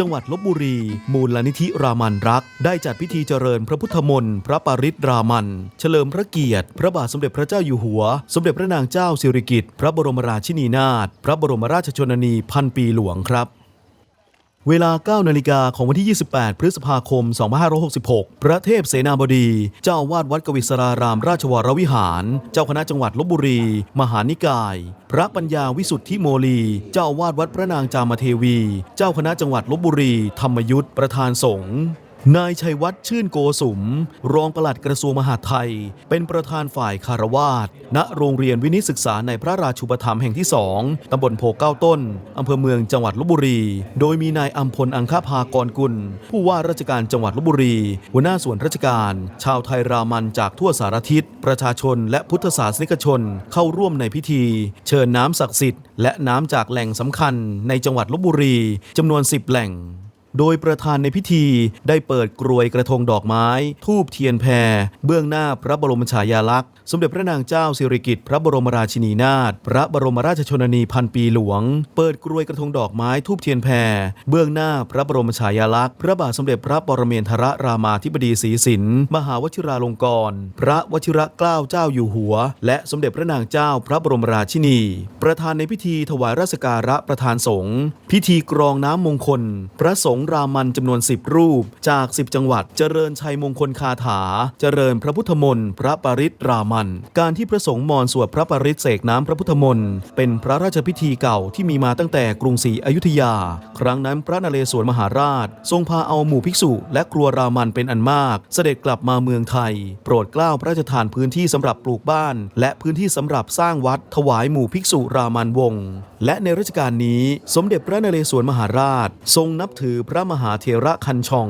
จังหวัดลบบุรี มูลนิธิรามันรัก ได้จัดพิธีเจริญพระพุทธมนต์พระปริตรามัน เฉลิมพระเกียรติ พระบาทสมเด็จพระเจ้าอยู่หัว สมเด็จพระนางเจ้าสิริกิติ์พระบรมราชินีนาถพระบรมราชชนนีพันปีหลวงครับ เวลา 9 นาฬิกาของวันที่ 28 พฤษภาคม 2566 พระเทพเสนาบดี เจ้าวาดวัดกวิศรารามราชวรวิหาร เจ้าคณะจังหวัดลบบุรี มหานิกาย พระปัญญาวิสุทธิโมลี เจ้าอาวาดวัดพระนางจามเทวี เจ้าคณะจังหวัดลบบุรี ธรรมยุทธประธานสงฆ์ นายชัยวัฒน์ชื่นโกสุม รองปลัดกระทรวงมหาดไทย เป็นประธานฝ่ายคารวาสณโรงเรียนวินิศึกษาในพระราชูปถัมภ์แห่งที่สองตำบลโพเก้าต้น อำเภอเมืองจังหวัดลบบุรี โดยมีนายอัมพลอังคภากรกุล ผู้ว่าราชการจังหวัดลบบุรี หัวหน้าส่วนราชการ ชาวไทยรามันจากทั่วสารทิศ ประชาชนและพุทธศาสนิกชนเข้าร่วมในพิธี เชิญน้ำศักดิ์สิทธิ์และน้ำจากแหล่งสำคัญในจังหวัดลบบุรีจำนวน 10 แหล่ง โดยประธานในพิธีได้เปิดกรวยกระทงดอกไม้ ทูบเทียนแพร เบื้องหน้าพระบรมฉายาลักษณ์ สมเด็จพระนางเจ้าสิริกิติ์พระบรมราชินีนาถพระบรมราชชนนีพันปีหลวง เปิดกรวยกระทงดอกไม้ทูบเทียนแพร เบื้องหน้าพระบรมฉายาลักษณ์พระบาทสมเด็จพระปรเมนทรรามาธิบดีศรีสินมหาวชิราลงกรณ์พระวชิระเกล้าเจ้าอยู่หัว และสมเด็จพระนางเจ้าพระบรมราชินี ประธานในพิธีถวายราชการะประธานสงฆ์พิธีกรองน้ำมงคล พระสงฆ์รามันจำนวน 10 รูป จาก 10 จังหวัด เจริญชัยมงคลคาถา เจริญพระพุทธมนต์พระปริตรามัน การที่พระสงฆ์มอญสวดพระปริตเสกน้ำพระพุทธมนต์เป็นพระราชพิธีเก่าที่มีมาตั้งแต่กรุงศรีอยุธยา ครั้งนั้นพระนเรศวรมหาราช ทรงพาเอาหมู่ภิกษุ และครัวรามันเป็นอันมาก เสด็จกลับมาเมืองไทย โปรดเกล้าพระราชทานพื้นที่สำหรับปลูกบ้าน และพื้นที่สำหรับสร้างวัดถวายหมู่ภิกษุรามันวงศ์และในรัชกาลนี้ สมเด็จพระนเรศวรมหาราช ทรงนับถือพระระมหาเถระคันชอง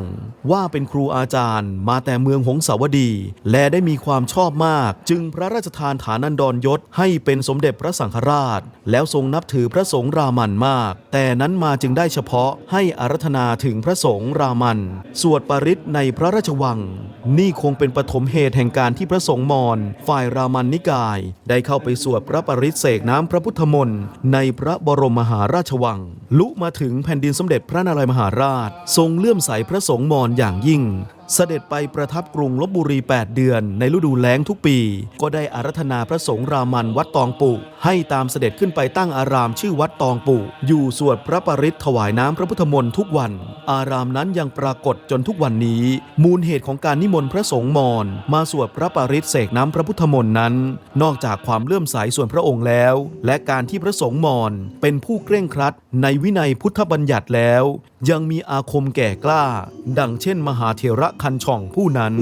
ว่าเป็นครูอาจารย์ มาแต่เมืองหงสาวดี และได้มีความชอบมาก จึงพระราชทานฐานันดรยศ ให้เป็นสมเด็จพระสังฆราช แล้วทรงนับถือพระสงฆ์รามันมาก แต่นั้นมาจึงได้เฉพาะให้อารัธนาถึงพระสงฆ์รามัน สวดปริตในพระราชวัง นี่คงเป็นปฐมเหตุแห่งการที่พระสงฆ์มอญฝ่ายรามันนิกาย ได้เข้าไปสวดพระปริตเสกน้ำพระพุทธมนต์ในพระบรมมหาราชวัง ลุมาถึงแผ่นดินสมเด็จพระนารายมหาราชทรงเลื่อมใสพระสงฆ์มอญอย่างยิ่ง เสด็จไปประทับกรุงลบบุรี 8 เดือน ในฤดูแล้งทุกปี ก็ได้อารัธนาพระสงฆ์รามันวัดตองปุให้ตามเสด็จขึ้นไปตั้งอารามชื่อวัดตองปุอยู่สวดพระปริตถวายน้ำพระพุทธมนต์ทุกวัน อารามนั้นยังปรากฏจนทุกวันนี้ มูลเหตุของการนิมนต์พระสงฆ์มอญมาสวดพระปริตเสกน้ำพระพุทธมนต์นั้น นอกจากความเลื่อมใสส่วนพระองค์แล้ว และการที่พระสงฆ์มอญเป็นผู้เคร่งครัด ในวินัยพุทธบัญญัติแล้ว ยังมีอาคมแก่กล้า ดังเช่น มหาเถระคันช่องผู้นั้น